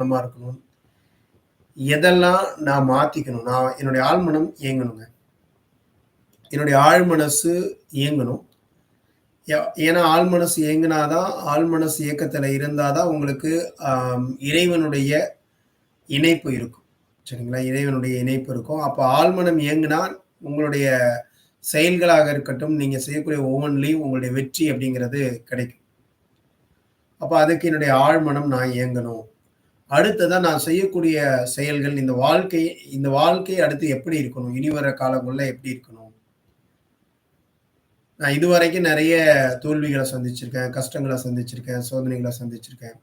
கவனமா இருக்கணும். எதெல்லாம் நான் மாற்றிக்கணும் நான் என்னுடைய ஆழ்மனம் இயங்கணுங்க. என்னுடைய ஆழ்மனசு இயங்கணும். ஏன்னா ஆழ்மனசு இயங்கினாதான் ஆழ்மனசு இருந்தால் இருந்தாதான் உங்களுக்கு இறைவனுடைய இணைப்பு இருக்கும். சரிங்களா? இறைவனுடைய இணைப்பு இருக்கும். அப்போ ஆழ்மனம் இயங்கினா உங்களுடைய செயல்களாக இருக்கட்டும் நீங்கள் செய்யக்கூடிய ஒவ்வொன்றிலையும் உங்களுடைய வெற்றி அப்படிங்கிறது கிடைக்கும். அப்போ அதுக்கு என்னுடைய ஆழ்மனம் நான் இயங்கணும். அடுத்ததான் நான் செய்யக்கூடிய செயல்கள் இந்த வாழ்க்கை இந்த வாழ்க்கை அடுத்து எப்படி இருக்கணும்? இனி வர காலங்களில் எப்படி இருக்கணும்? நான் இதுவரைக்கும் நிறைய தோல்விகளை சந்திச்சிருக்கேன் கஷ்டங்களை சந்திச்சிருக்கேன் சோதனைகளை சந்திச்சிருக்கேன்.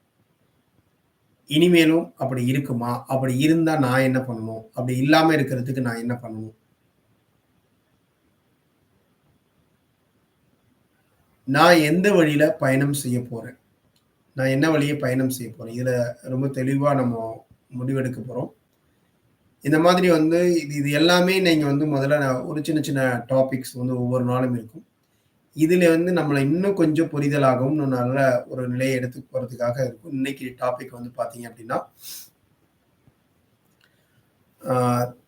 இனிமேலும் அப்படி இருக்குமா? அப்படி இருந்தா நான் என்ன பண்ணணும்? அப்படி இல்லாம இருக்கிறதுக்கு நான் என்ன பண்ணணும்? நான் எந்த வழியில பயணம் செய்ய போறேன்? நான் என்ன வழியை பயணம் செய்ய போறேன்? இதுல ரொம்ப தெளிவா நம்ம முடிவெடுக்க போறோம். இந்த மாதிரி வந்து இது இது எல்லாமே நீங்க வந்து முதல்ல ஒரு சின்ன சின்ன டாபிக்ஸ் வந்து ஒவ்வொரு நாளும் இருக்கும். இதுல வந்து நம்மளை இன்னும் கொஞ்சம் புரிதலாகவும் நல்ல ஒரு நிலையை எடுத்து போறதுக்காக இருக்கும். இன்னைக்கு டாபிக் வந்து பாத்தீங்க அப்படின்னா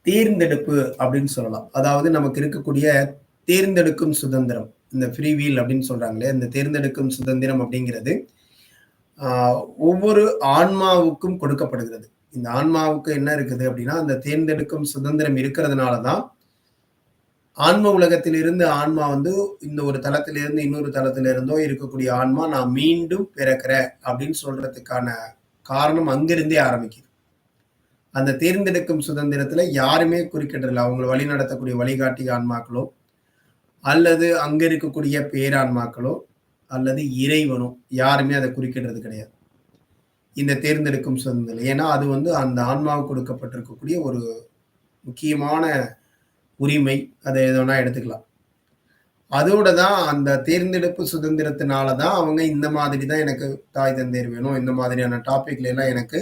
தேர்ந்தெடுப்பு அப்படின்னு சொல்லலாம். அதாவது நமக்கு இருக்கக்கூடிய தேர்ந்தெடுக்கும் சுதந்திரம். இந்த ஃப்ரீ வீல் அப்படின்னு சொல்றாங்களே இந்த தேர்ந்தெடுக்கும் சுதந்திரம் அப்படிங்கிறது ஒவ்வொரு ஆன்மாவுக்கும் கொடுக்கப்படுகிறது. இந்த ஆன்மாவுக்கு என்ன இருக்குது அப்படின்னா அந்த தேர்ந்தெடுக்கும் சுதந்திரம் இருக்கிறதுனால தான் ஆன்ம உலகத்திலிருந்து ஆன்மா வந்து இந்த ஒரு தளத்திலிருந்து இன்னொரு தளத்திலிருந்தோ இருக்கக்கூடிய ஆன்மா நான் மீண்டும் பிறக்கிறேன் அப்படின்னு சொல்றதுக்கான காரணம் அங்கிருந்தே ஆரம்பிக்குது. அந்த தேர்ந்தெடுக்கும் சுதந்திரத்துல யாருமே குறுக்கிடல அவங்களை வழி நடத்தக்கூடிய வழிகாட்டி ஆன்மாக்களோ அல்லது அங்க இருக்கக்கூடிய பேரான்மாக்களோ அல்லது இறைவனும் யாருமே அதை குறிக்கின்றது கிடையாது. இந்த தேர்ந்தெடுக்கும் சுதந்திரம் ஏன்னா அது வந்து அந்த ஆன்மாவுக்கு கொடுக்கப்பட்டிருக்கக்கூடிய ஒரு முக்கியமான உரிமை. அதை எதனா எடுத்துக்கலாம். அதோட தான் அந்த தேர்ந்தெடுப்பு சுதந்திரத்தினால தான் அவங்க இந்த மாதிரி தான் எனக்கு தாய் தந்தையர் வேணும். இந்த மாதிரியான டாபிக்ல எல்லாம் எனக்கு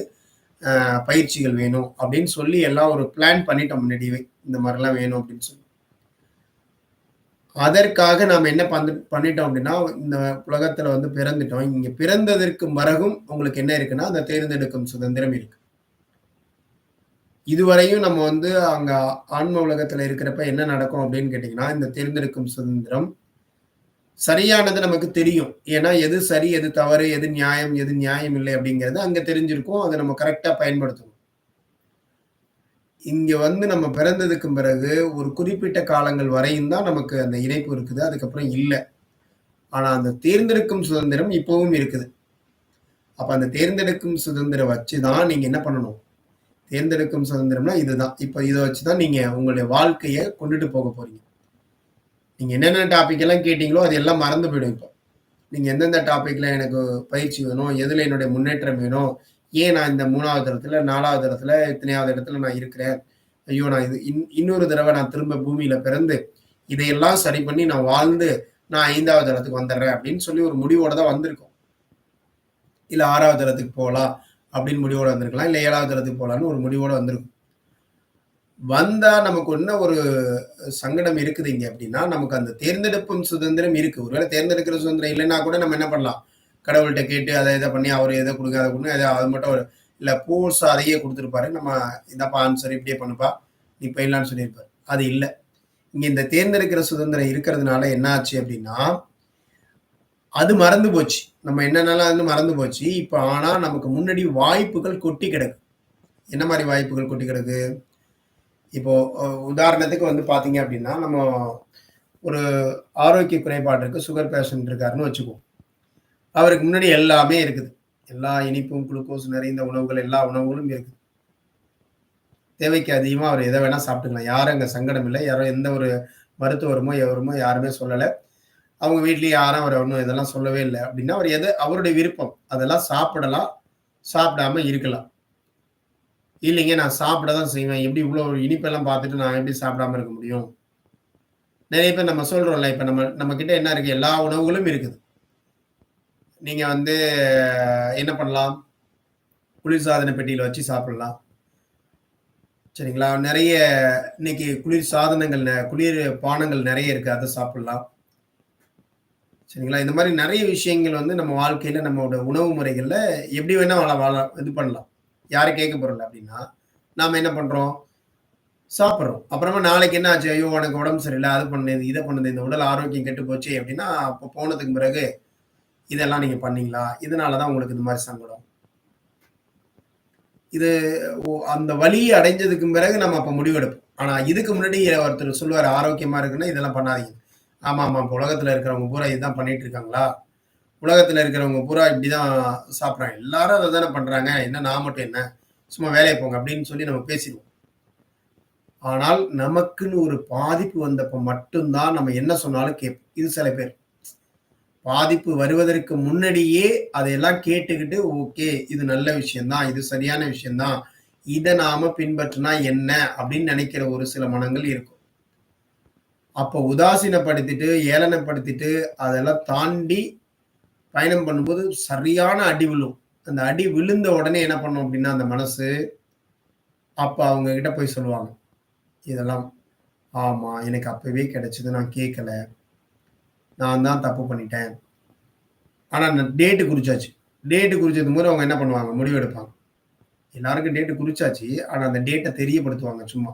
பயிற்சிகள் வேணும் அப்படின்னு சொல்லி எல்லாம் ஒரு பிளான் பண்ணிட்டோம் முன்னாடியே இந்த மாதிரிலாம் வேணும் அப்படின்னு சொல்லி. அதற்காக நாம் என்ன பண்ண பண்ணிட்டோம் அப்படின்னா இந்த உலகத்துல வந்து பிறந்துட்டோம். இங்க பிறந்ததற்கு மரகும் உங்களுக்கு என்ன இருக்குன்னா அந்த தேர்ந்தெடுக்கும் சுதந்திரம் இருக்கு. இதுவரையும் நம்ம வந்து அங்க ஆன்ம உலகத்துல இருக்கிறப்ப என்ன நடக்கும் அப்படின்னு கேட்டீங்கன்னா இந்த தேர்ந்தெடுக்கும் சுதந்திரம் சரியானது நமக்கு தெரியும். ஏன்னா எது சரி எது தவறு எது நியாயம் எது நியாயம் இல்லை அப்படிங்கிறது அங்க தெரிஞ்சிருக்கும். அதை நம்ம கரெக்டா பயன்படுத்தணும் இங்க வந்து நம்ம பிறந்ததுக்கு பிறகு ஒரு குறிப்பிட்ட காலங்கள் வரையும் தான் நமக்கு அந்த இணைப்பு இருக்குது. அதுக்கப்புறம் இல்லை. ஆனா அந்த தேர்ந்தெடுக்கும் சுதந்திரம் இப்பவும் இருக்குது. அப்ப அந்த தேர்ந்தெடுக்கும் சுதந்திரம் வச்சுதான் நீங்க என்ன பண்ணணும்? தேர்ந்தெடுக்கும் சுதந்திரம்னா இதுதான். இப்போ இதை வச்சுதான் நீங்க உங்களுடைய வாழ்க்கையை கொண்டுட்டு போக போறீங்க. நீங்க என்னென்ன டாபிக் எல்லாம் கேட்டீங்களோ அது எல்லாம் மறந்து போயிடும் இப்போ. நீங்க எந்தெந்த டாபிக்ல எனக்கு பயிற்சி வேணும்? எதுல என்னுடைய முன்னேற்றம் வேணும்? ஏன் நான் இந்த மூணாவது இடத்துல நாலாவது இடத்துல இத்தனையாவது இடத்துல நான் இருக்கிறேன்? ஐயோ நான் இது இன் இன்னொரு தடவை நான் திரும்ப பூமியில பிறந்து இதையெல்லாம் சரி பண்ணி நான் வாழ்ந்து நான் ஐந்தாவது இடத்துக்கு வந்துடுறேன் அப்படின்னு சொல்லி ஒரு முடிவோட தான் வந்திருக்கோம். இல்ல ஆறாவது இடத்துக்கு போகலாம் அப்படின்னு முடிவோட வந்திருக்கலாம். இல்ல ஏழாவது இடத்துக்கு போகலான்னு ஒரு முடிவோட வந்திருக்கும். வந்தா நமக்கு என்ன ஒரு சங்கடம் இருக்குது இங்க அப்படின்னா நமக்கு அந்த தேர்ந்தெடுப்பும் சுதந்திரம் இருக்கு. ஒருவேளை தேர்ந்தெடுக்கிற சுதந்திரம் இல்லைன்னா கூட நம்ம என்ன பண்ணலாம்? கடவுள்கிட்ட கேட்டு அதை இதை பண்ணி அவர் எதை கொடுக்க அதை கொடுங்க. அதை அது மட்டும் இல்லை பூர்ஸ் அதையே கொடுத்துருப்பாரு. நம்ம இந்தப்பா ஆன்சர் இப்படியே பண்ணுப்பா. நீ போயிடலான்னு சொல்லியிருப்பார். அது இல்லை. இங்கே இந்த தேர்ந்தெடுக்கிற சுதந்திரம் இருக்கிறதுனால என்ன ஆச்சு அப்படின்னா அது மறந்து போச்சு. நம்ம என்னென்னலாம் வந்து மறந்து போச்சு. இப்போ ஆனால் நமக்கு முன்னாடி வாய்ப்புகள் கொட்டி கிடக்கு. என்ன மாதிரி வாய்ப்புகள் கொட்டி கிடக்கு? இப்போ உதாரணத்துக்கு வந்து பார்த்தீங்க அப்படின்னா நம்ம ஒரு ஆரோக்கிய குறைபாடு இருக்கு. சுகர் பேஷண்ட் இருக்காருன்னு வச்சுக்குவோம். அவருக்கு முன்னாடி எல்லாமே இருக்குது. எல்லா இனிப்பும் குளுக்கோஸ் நிறைந்த உணவுகள் எல்லா உணவுகளும் இருக்குது. தேவைக்கு அதிகமாக அவர் எதை வேணால் சாப்பிட்டுக்கலாம். யாரும் அங்கே சங்கடம் இல்லை. யாரும் எந்த ஒரு மருத்துவருமோ எவருமோ யாருமே சொல்லலை. அவங்க வீட்லேயும் யாரும் அவர் ஒன்றும் இதெல்லாம் சொல்லவே இல்லை. அப்படின்னா அவர் எது அவருடைய விருப்பம். அதெல்லாம் சாப்பிடலாம். சாப்பிடாம இருக்கலாம். இல்லைங்க நான் சாப்பிட தான் செய்வேன். எப்படி இவ்வளோ இனிப்பெல்லாம் பார்த்துட்டு நான் எப்படி சாப்பிடாம இருக்க முடியும்? நிறைய பேர் நம்ம சொல்கிறோம்ல இப்போ நம்ம நம்மக்கிட்ட என்ன இருக்குது எல்லா உணவுகளும் இருக்குது. நீங்க வந்து என்ன பண்ணலாம்? குளிர்சாதன பெட்டியில் வச்சு சாப்பிடலாம். சரிங்களா? நிறைய இன்னைக்கு குளிர் சாதனங்கள் குளிர் பானங்கள் நிறைய இருக்கு. அதை சாப்பிடலாம். சரிங்களா? இந்த மாதிரி நிறைய விஷயங்கள் வந்து நம்ம வாழ்க்கையில நம்மளோட உணவு முறைகள்ல எப்படி வேணா வாழ வாழ இது பண்ணலாம். யாரும் கேட்க போறல அப்படின்னா நாம என்ன பண்றோம்? சாப்பிட்றோம். அப்புறமா நாளைக்கு என்ன ஆச்சு? ஐயோ உனக்கு உடம்பு சரியில்லை. அது பண்ணுது இதை பண்ணுது இந்த உடல் ஆரோக்கியம் கெட்டு போச்சு அப்படின்னா அப்போ போனதுக்கு பிறகு இதெல்லாம் நீங்க பண்ணீங்களா? இதனால தான் உங்களுக்கு இந்த மாதிரி சங்கடம். இது அந்த வழியை அடைஞ்சதுக்கு பிறகு நம்ம அப்ப முடிவெடுப்போம். ஆனா இதுக்கு முன்னாடி ஒருத்தர் சொல்லுவார் ஆரோக்கியமா இருக்குன்னா இதெல்லாம் பண்ணாதீங்க. ஆமா ஆமா இப்போ உலகத்துல இருக்கிறவங்க பூரா இதுதான் பண்ணிட்டு இருக்காங்களா? உலகத்துல இருக்கிறவங்க பூரா இப்படிதான் சாப்பிட்றாங்க. எல்லாரும் அதை தானே பண்றாங்க. என்ன நான் மட்டும் என்ன? சும்மா வேலையை போங்க அப்படின்னு சொல்லி நம்ம பேசிடுவோம். ஆனால் நமக்குன்னு ஒரு பாதிப்பு வந்தப்ப மட்டும்தான் நம்ம என்ன சொன்னாலும் கேட்போம். இது சில பேர். பாதிப்பு வருவதற்கு முன்னாடியே அதையெல்லாம் கேட்டுக்கிட்டு ஓகே இது நல்ல விஷயம்தான் இது சரியான விஷயம்தான் இதை நாம பின்பற்றினா என்ன? அப்படின்னு நினைக்கிற ஒரு சில மனங்கள் இருக்கும். அப்போ உதாசீனப்படுத்திட்டு ஏளனப்படுத்திட்டு அதெல்லாம் தாண்டி பயணம் பண்ணும்போது சரியான அடி விழும். அந்த அடி விழுந்த உடனே என்ன பண்ணும் அப்படின்னா அந்த மனசு அப்போ அவங்க கிட்ட போய் சொல்லுவாங்க இதெல்லாம் ஆமா எனக்கு அப்பவே கிடைச்சது நான் கேட்கல. நான் தான் தப்பு பண்ணிட்டேன். ஆனால் அந்த டேட்டு குறிச்சாச்சு. டேட்டு குறிச்சது போது அவங்க என்ன பண்ணுவாங்க? முடிவு எடுப்பாங்க. எல்லாருக்கும் டேட்டு குறிச்சாச்சு. ஆனால் அந்த டேட்டை தெரியப்படுத்துவாங்க சும்மா.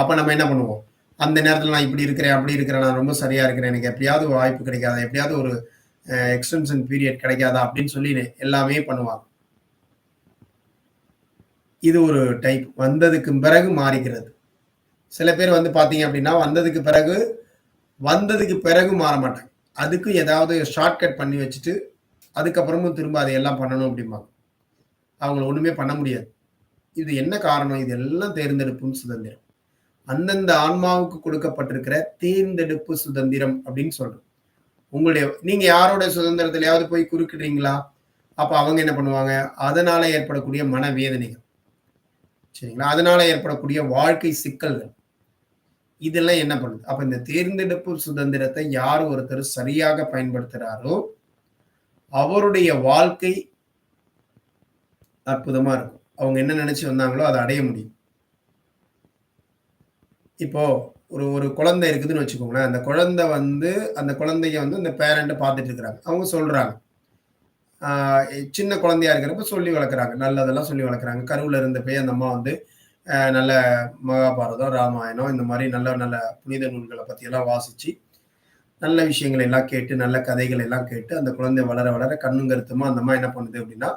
அப்போ நம்ம என்ன பண்ணுவோம்? அந்த நேரத்தில் நான் இப்படி இருக்கிறேன் அப்படி இருக்கிறேன் நான் ரொம்ப சரியாக இருக்கிறேன் எனக்கு எப்படியாவது வாய்ப்பு கிடைக்காதா? எப்படியாவது ஒரு எக்ஸ்டென்ஷன் பீரியட் கிடைக்காதா? அப்படின்னு சொல்லி எல்லாமே பண்ணுவாங்க. இது ஒரு டைப் வந்ததுக்கு பிறகு மாறிக்கிறது. சில பேர் வந்து பார்த்தீங்க அப்படின்னா வந்ததுக்கு பிறகு வந்ததுக்கு பிறகு மாற மாட்டாங்க. அதுக்கு ஏதாவது ஷார்ட்கட் பண்ணி வச்சுட்டு அதுக்கப்புறமும் திரும்ப அதையெல்லாம் பண்ணணும் அப்படிம்பாங்க. அவங்கள ஒன்றுமே பண்ண முடியாது. இது என்ன காரணம்? இது எல்லாம் தேர்ந்தெடுப்பும் சுதந்திரம். அந்தந்த ஆன்மாவுக்கு கொடுக்கப்பட்டிருக்கிற தேர்ந்தெடுப்பு சுதந்திரம் அப்படின்னு சொல்றோம். உங்களுடைய நீங்க யாரோடைய சுதந்திரத்திலையாவது போய் குறுக்கிடுறீங்களா? அப்ப அவங்க என்ன பண்ணுவாங்க? அதனால ஏற்படக்கூடிய மனவேதனைகள். சரிங்களா? அதனால ஏற்படக்கூடிய வாழ்க்கை சிக்கல்கள். இதெல்லாம் என்ன பண்ணுது? அப்ப இந்த தேர்ந்தெடுப்பு சுதந்திரத்தை யார் ஒருத்தர் சரியாக பயன்படுத்துறாரோ அவருடைய வாழ்க்கை அற்புதமா இருக்கும். அவங்க என்ன நினைச்சு வந்தாங்களோ அதை அடைய முடியும். இப்போ ஒரு ஒரு குழந்தை இருக்குதுன்னு வச்சுக்கோங்களேன். அந்த குழந்தை வந்து அந்த குழந்தைய வந்து அந்த பேரண்ட்டை பார்த்துட்டு இருக்கிறாங்க. அவங்க சொல்றாங்க. சின்ன குழந்தையா இருக்கிறப்ப சொல்லி வளர்க்குறாங்க. நல்லதெல்லாம் சொல்லி வளர்க்குறாங்க. கருவில் இருந்த போய் அந்த அம்மா வந்து நல்ல மகாபாரதம் ராமாயணம் இந்த மாதிரி நல்ல நல்ல புனித நூல்களை பற்றியெல்லாம் வாசித்து நல்ல விஷயங்களை எல்லாம் கேட்டு நல்ல கதைகள் எல்லாம் கேட்டு அந்த குழந்தை வளர வளர கண்ணும் கருத்துமா அந்த மாதிரி என்ன பண்ணுது அப்படின்னா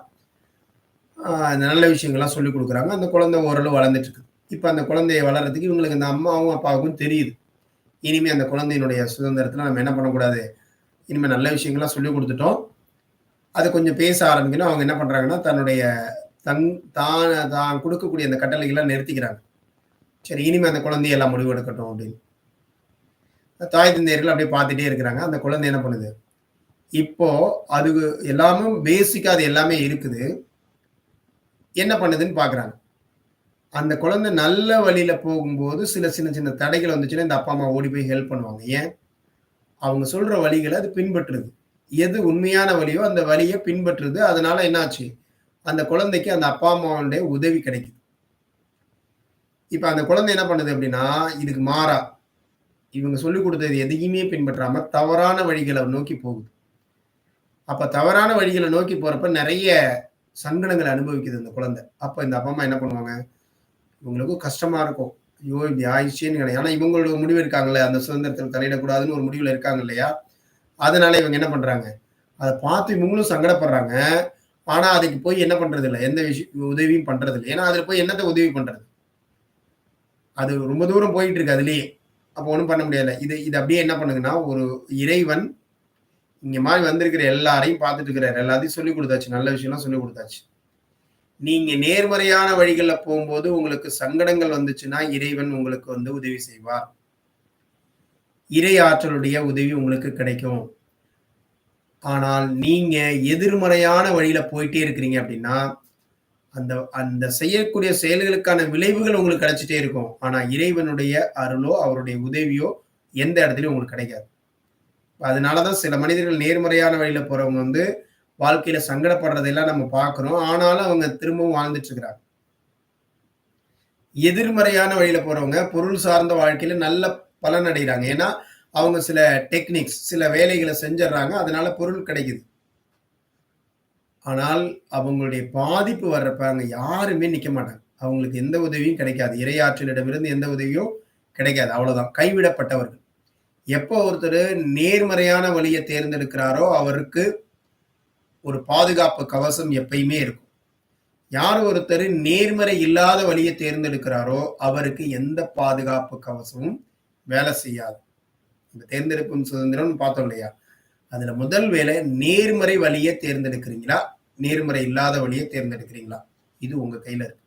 நல்ல விஷயங்கள்லாம் சொல்லி கொடுக்குறாங்க. அந்த குழந்தை ஓரளவு வளர்ந்துட்டு இருக்குது இப்போ அந்த குழந்தைய வளர்றதுக்கு இவங்களுக்கு அந்த அம்மாவும் அப்பாவுக்கும் தெரியுது. இனிமேல் அந்த குழந்தையினுடைய சுதந்திரத்தில் நம்ம என்ன பண்ணக்கூடாது? இனிமேல் நல்ல விஷயங்கள்லாம் சொல்லி கொடுத்துட்டோம். அதை கொஞ்சம் பேச ஆரம்பிக்கணும். அவங்க என்ன பண்ணுறாங்கன்னா தன்னுடைய தன் தான் தான் கொடுக்கக்கூடிய அந்த கட்டளைகள்லாம் நிறுத்திக்கிறாங்க. சரி இனிமேல் அந்த குழந்தையெல்லாம் முடிவு எடுக்கட்டும் அப்படின்னு. தாய் தந்தையர்கள் அப்படியே பார்த்துட்டே இருக்கிறாங்க. அந்த குழந்தை என்ன பண்ணுது? இப்போ அது எல்லாமும் பேசிக்காக அது எல்லாமே இருக்குது. என்ன பண்ணுதுன்னு பார்க்குறாங்க. அந்த குழந்தை நல்ல வழியில் போகும்போது சில சின்ன சின்ன தடைகள் வந்துச்சுன்னா இந்த அப்பா அம்மா ஓடி போய் ஹெல்ப் பண்ணுவாங்க. ஏன்? அவங்க சொல்கிற வழிகளை அது பின்பற்றுது. எது உண்மையான வழியோ அந்த வழியை பின்பற்றுது. அதனால என்னாச்சு? அந்த குழந்தைக்கு அந்த அப்பா அம்மாவுடைய உதவி கிடைக்குது. இப்ப அந்த குழந்தை என்ன பண்ணுது அப்படின்னா இதுக்கு மாறா. இவங்க சொல்லிக் கொடுத்தது எதையுமே பின்பற்றாம தவறான வழிகளை நோக்கி போகுது. அப்ப தவறான வழிகளை நோக்கி போறப்ப நிறைய சங்கடங்களை அனுபவிக்குது இந்த குழந்தை. அப்ப இந்த அப்பா அம்மா என்ன பண்ணுவாங்க? இவங்களுக்கும் கஷ்டமா இருக்கும். ஐயோ இப்படி ஆயிடுச்சுன்னு கிடையாது ஆனா இவங்களோட முடிவு இருக்காங்களே அந்த சுதந்திரத்தில் தலையிடக்கூடாதுன்னு ஒரு முடிவுல இருக்காங்க இல்லையா? அதனால இவங்க என்ன பண்றாங்க? அதை பார்த்து இவங்களும் சங்கடப்படுறாங்க. ஆனா அதுக்கு போய் என்ன பண்றது இல்லை எந்த விஷயம் உதவியும் பண்றது இல்லை ஏன்னா அதுல போய் என்னத்தை உதவி பண்றது? அது ரொம்ப தூரம் போயிட்டு இருக்கு அதுலயே. அப்போ ஒன்றும் பண்ண முடியல. இது இது அப்படியே என்ன பண்ணுதுன்னா ஒரு இறைவன் இங்க மாதிரி வந்திருக்கிற எல்லாரையும் பார்த்துட்டு இருக்கிறார் எல்லாத்தையும் சொல்லி கொடுத்தாச்சு. நல்ல விஷயம்லாம் சொல்லி கொடுத்தாச்சு. நீங்க நேர்மறையான வழிகளில் போகும்போது உங்களுக்கு சங்கடங்கள் வந்துச்சுன்னா இறைவன் உங்களுக்கு வந்து உதவி செய்வார். இறை ஆற்றலுடைய உதவி உங்களுக்கு கிடைக்கும். ஆனால் நீங்க எதிர்மறையான வழியில போயிட்டே இருக்கிறீங்க அப்படின்னா அந்த அந்த செய்யக்கூடிய செயல்களுக்கான விளைவுகள் உங்களுக்கு கிடைச்சிட்டே இருக்கும். ஆனா இறைவனுடைய அருளோ அவருடைய உதவியோ எந்த இடத்துலயும் உங்களுக்கு கிடைக்காது. அதனாலதான் சில மனிதர்கள் நேர்மறையான வழியில போறவங்க வந்து வாழ்க்கையில சங்கடப்படுறதெல்லாம் நம்ம பார்க்கிறோம் ஆனாலும் அவங்க திரும்பவும் வாழ்ந்துட்டு இருக்கிறாங்க. எதிர்மறையான வழியில போறவங்க பொருள் சார்ந்த வாழ்க்கையில நல்ல பலன் அடைகிறாங்க. ஏன்னா அவங்க சில டெக்னிக்ஸ் சில வேலைகளை செஞ்சிடறாங்க அதனால பொருள் கிடைக்குது ஆனால் அவங்களுடைய பாதிப்பு வர்றப்ப அங்க யாருமே நிக்க மாட்டாங்க. அவங்களுக்கு எந்த உதவியும் கிடைக்காது. இறையாற்றலிடமிருந்து எந்த உதவியும் கிடைக்காது. அவ்வளவுதான். கைவிடப்பட்டவர்கள். எப்போ ஒருத்தர் நேர்மறையான வழியை தேர்ந்தெடுக்கிறாரோ, அவருக்கு ஒரு பாதுகாப்பு கவசம் எப்பயுமே இருக்கும். யார் ஒருத்தர் நேர்மறை இல்லாத வழியை தேர்ந்தெடுக்கிறாரோ, அவருக்கு எந்த பாதுகாப்பு கவசமும் வேலை செய்யாது. இந்த தேர்ந்தெடுக்கும் சுதந்திரம்னு பார்த்தோம் இல்லையா? அதுல முதல் வேலை நேர்மறை வழியை தேர்ந்தெடுக்கிறீங்களா? நேர்மறை இல்லாத வழியை தேர்ந்தெடுக்கிறீங்களா? இது உங்க கையில இருக்கு.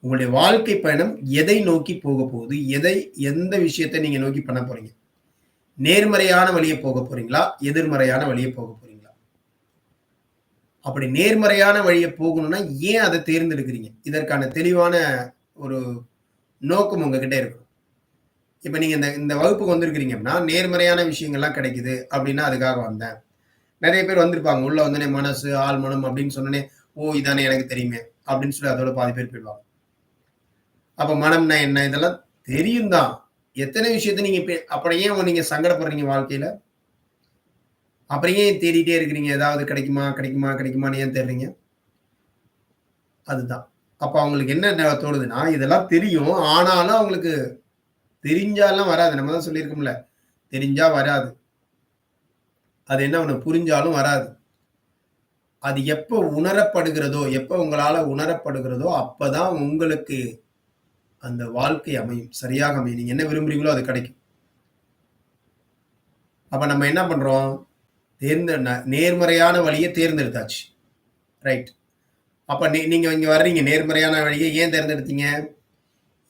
உங்களுடைய வாழ்க்கை பயணம் எதை நோக்கி போக போகுது? எதை எந்த விஷயத்தை நீங்க நோக்கி பண்ண போறீங்க? நேர்மறையான வழிய போக போறீங்களா? எதிர்மறையான வழிய போக போறீங்களா? அப்படி நேர்மறையான வழியை போகணும்னா ஏன் அதை தேர்ந்தெடுக்கிறீங்க? இதற்கான தெளிவான ஒரு நோக்கம் உங்ககிட்ட இருக்கணும். இப்போ நீங்கள் இந்த இந்த வகுப்புக்கு வந்திருக்கிறீங்க அப்படின்னா, நேர்மறையான விஷயங்கள்லாம் கிடைக்குது அப்படின்னா அதுக்காக வந்தேன். நிறைய பேர் வந்திருப்பாங்க. உள்ள வந்தோடனே மனசு, ஆள் மனம் அப்படின்னு சொன்னோடனே ஓ! இதானே எனக்கு தெரியுமே அப்படின்னு சொல்லி அதோட பாதி பேர் போயிடுவாங்க. அப்போ மனம்னா என்ன? இதெல்லாம் தெரியும் தான். எத்தனை விஷயத்த நீங்க இப்ப அப்புறம் ஏன் நீங்க சங்கடப்படுறீங்க வாழ்க்கையில? அப்புறம் ஏன் தேடிட்டே இருக்கிறீங்க? ஏதாவது கிடைக்குமா? கிடைக்குமா? கிடைக்குமான்னு ஏன் தேடுறீங்க? அதுதான். அப்ப அவங்களுக்கு என்ன தோணுதுன்னா, இதெல்லாம் தெரியும். ஆனாலும் அவங்களுக்கு தெரிஞ்சாலாம் வராது. நம்ம தான் சொல்லியிருக்கோம்ல. தெரிஞ்சா வராது. அது என்ன ஒன்று புரிஞ்சாலும் வராது. அது எப்போ உணரப்படுகிறதோ, எப்போ உங்களால் உணரப்படுகிறதோ, அப்போதான் உங்களுக்கு அந்த வாழ்க்கை அமையும். சரியாக அமையும். நீங்கள் என்ன விரும்புறீங்களோ அது கிடைக்கும். அப்போ நம்ம என்ன பண்ணுறோம் தேர்ந்த ந நேர்மறையான வழியை தேர்ந்தெடுத்தாச்சு. ரைட். அப்போ நீ நீங்கள் இங்கே வர்றீங்க. நேர்மறையான வழியை ஏன் தேர்ந்தெடுத்தீங்க?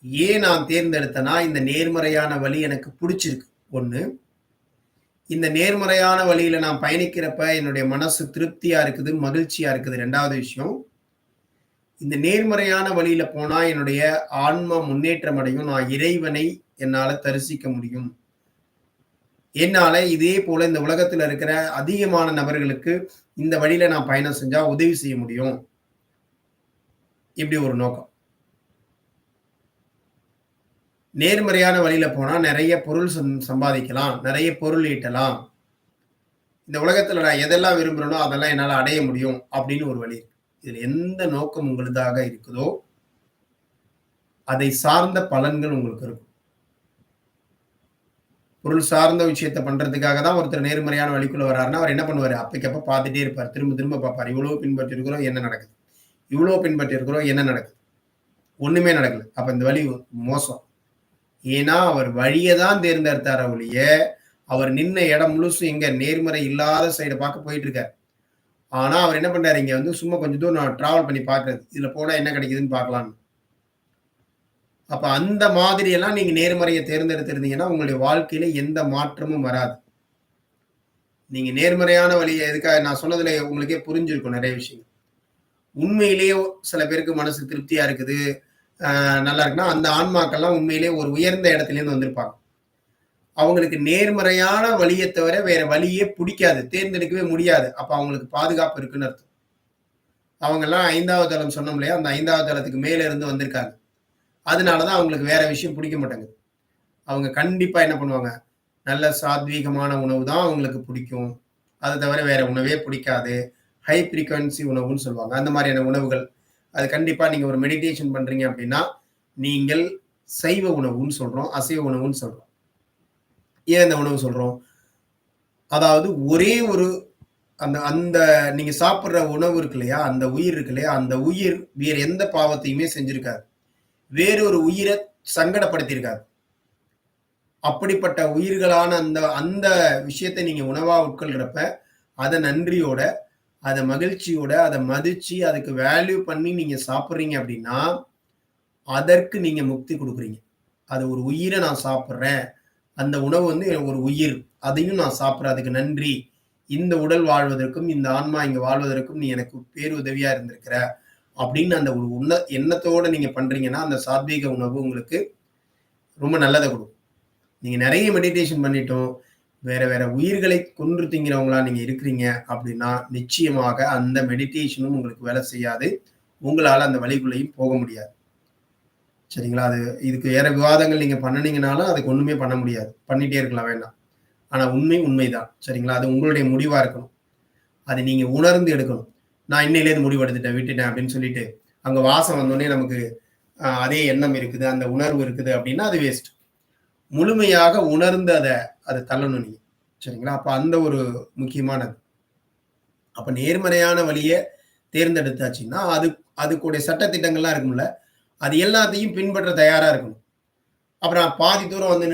ஏன் நான் தேர்ந்தெடுத்தேன்னா, இந்த நேர்மறையான வழி எனக்கு பிடிச்சிருக்கு ஒன்று இந்த நேர்மறையான வழியில நான் பயணிக்கிறப்ப என்னுடைய மனசு திருப்தியா இருக்குது, மகிழ்ச்சியா இருக்குது. ரெண்டாவது விஷயம். இந்த நேர்மறையான வழியில போனா என்னுடைய ஆன்ம முன்னேற்றம் அடையும். நான் இறைவனை என்னால தரிசிக்க முடியும். என்னால இதே போல இந்த உலகத்துல இருக்கிற அதிகமான நபர்களுக்கு இந்த வழியில நான் பயணம் செஞ்சா உதவி செய்ய முடியும். இப்படி ஒரு நோக்கம். நேர்மறையான வழியில போனா நிறைய பொருள் சம் சம்பாதிக்கலாம். நிறைய பொருள் ஈட்டலாம். இந்த உலகத்துல நான் எதெல்லாம் விரும்புறேனோ, அதெல்லாம் என்னால அடைய முடியும் அப்படின்னு ஒரு வழி இதில் இதுல எந்த நோக்கம் உங்களுதாக இருக்குதோ, அதை சார்ந்த பலன்கள் உங்களுக்கு இருக்கும். பொருள் சார்ந்த விஷயத்த பண்றதுக்காக தான் ஒருத்தர் நேர்மறையான வழிக்குள்ள வர்றாருன்னா, அவர் என்ன பண்ணுவார் அப்பைக்கப்ப பார்த்துட்டே இருப்பார். திரும்ப திரும்ப பார்ப்பார். இவ்வளோ பின்பற்றி இருக்கிறோம் என்ன நடக்குது? இவ்வளோ பின்பற்றி இருக்கிறோம் என்ன நடக்குது? ஒண்ணுமே நடக்கல. அப்ப இந்த வழி மோசம். ஏன்னா, அவர் வழியை தான் தேர்ந்தெடுத்தார் ஒழிய, அவர் நின்ன இடம் முழுசும் எங்க நேர்மறை இல்லாத சைடை பார்க்க போயிட்டு இருக்காரு. ஆனா, அவர் என்ன பண்றாரு? இங்க வந்து சும்மா கொஞ்சம் தூரம் நான் டிராவல் பண்ணி பாக்குறது இதுல போனா என்ன கிடைக்குதுன்னு பார்க்கலாம்னு அப்ப அந்த மாதிரி எல்லாம் நீங்க நேர்மறையை தேர்ந்தெடுத்திருந்தீங்கன்னா, உங்களுடைய வாழ்க்கையில எந்த மாற்றமும் வராது. நீங்க நேர்மறையான வழியை எதுக்காக நான் சொன்னதுல உங்களுக்கே புரிஞ்சிருக்கும் நிறைய விஷயங்கள். உண்மையிலேயே சில பேருக்கு மனசு திருப்தியா இருக்குது. நல்லா இருக்குன்னா, அந்த ஆன்மாக்கள்லாம் உண்மையிலேயே ஒரு உயர்ந்த இடத்துலேருந்து வந்திருப்பாங்க. அவங்களுக்கு நேர்மறையான வழியை தவிர வேற வழியே பிடிக்காது தேர்ந்தெடுக்கவே முடியாது. அப்போ அவங்களுக்கு பாதுகாப்பு இருக்குன்னு அர்த்தம். அவங்கெல்லாம் ஐந்தாவது தளம் சொன்னோம் இல்லையா? அந்த ஐந்தாவது தளத்துக்கு மேலே இருந்து வந்திருக்காங்க. அதனால தான் அவங்களுக்கு வேற விஷயம் பிடிக்க மாட்டேங்குது. அவங்க கண்டிப்பா என்ன பண்ணுவாங்க? நல்ல சாத்வீகமான உணவு தான் அவங்களுக்கு பிடிக்கும். அதை தவிர வேற உணவே பிடிக்காது. ஹை ஃப்ரீக்வன்சி உணவுன்னு சொல்லுவாங்க. அந்த மாதிரியான உணவுகள். அது கண்டிப்பா நீங்க ஒரு மெடிடேஷன் பண்றீங்க அப்படின்னா, நீங்கள் சைவ உணவுன்னு சொல்றோம். அசைவ உணவுன்னு சொல்றோம். ஏன் இந்த உணவு சொல்றோம்? அதாவது ஒரே ஒரு அந்த அந்த நீங்க சாப்பிட்ற உணவு இருக்கு இல்லையா? அந்த உயிர் இருக்கு இல்லையா? அந்த உயிர் வேறு எந்த பாவத்தையுமே செஞ்சிருக்காது. வேறொரு உயிரை சங்கடப்படுத்தியிருக்காது. அப்படிப்பட்ட உயிர்களான அந்த அந்த விஷயத்தை நீங்க உணவா உட்கொள்கிறப்ப அதை நன்றியோட, அதை மகிழ்ச்சியோட, அதை மதிச்சு, அதுக்கு வேல்யூ பண்ணி நீங்க சாப்பிட்றீங்க அப்படின்னா, அதற்கு நீங்க முக்தி கொடுக்குறீங்க அது ஒரு உயிரை நான் சாப்பிட்றேன் அந்த உணவு வந்து ஒரு உயிர். அதையும் நான் சாப்பிட்றதுக்கு அதுக்கு நன்றி. இந்த உடல் வாழ்வதற்கும், இந்த ஆன்மா இங்க வாழ்வதற்கும் நீ எனக்கு பேருதவியா இருந்திருக்கிற. அப்படின்னு அந்த ஒரு உண்ண எண்ணத்தோட நீங்க பண்றீங்கன்னா, அந்த சாத்வீக உணவு உங்களுக்கு ரொம்ப நல்லதை கொடுக்கும் நீங்க நிறைய மெடிடேஷன் பண்ணிட்டோம் வேற வேற உயிர்களை கொன்று திங்கிறவங்களா நீங்க இருக்கிறீங்க அப்படின்னா, நிச்சயமாக அந்த மெடிடேஷனும் உங்களுக்கு வேலை செய்யாது. உங்களால அந்த வழிக்குள்ளேயும் போக முடியாது. சரிங்களா? அது இதுக்கு வேற விவாதங்கள் நீங்க பண்ணுனீங்கனாலும், அதுக்கு ஒண்ணுமே பண்ண முடியாது. பண்ணிட்டே இருக்கலாம் வேண்டாம். ஆனா உண்மை உண்மைதான். சரிங்களா? அது உங்களுடைய முடிவா இருக்கணும். அது நீங்க உணர்ந்து எடுக்கணும். நான் இன்னையிலேருந்து முடிவெடுத்துட்டேன் விட்டுட்டேன் அப்படின்னு சொல்லிட்டு அங்க வாசம் வந்தோடனே நமக்கு அதே எண்ணம் இருக்குது அந்த உணர்வு இருக்குது அப்படின்னா அது வேஸ்ட் முழுமையாக உணர்ந்து அதை அதை தள்ளணும் நீங்க. சரிங்களா? அப்போ அந்த ஒரு முக்கியமானது. அப்போ நேர்மறையான வழியை தேர்ந்தெடுத்தாச்சுன்னா அது அதுக்குடைய சட்டத்திட்டங்கள்லாம் இருக்கும்ல அது எல்லாத்தையும் பின்பற்ற தயாராக இருக்கணும். அப்புறம் பாதி தூரம் வந்து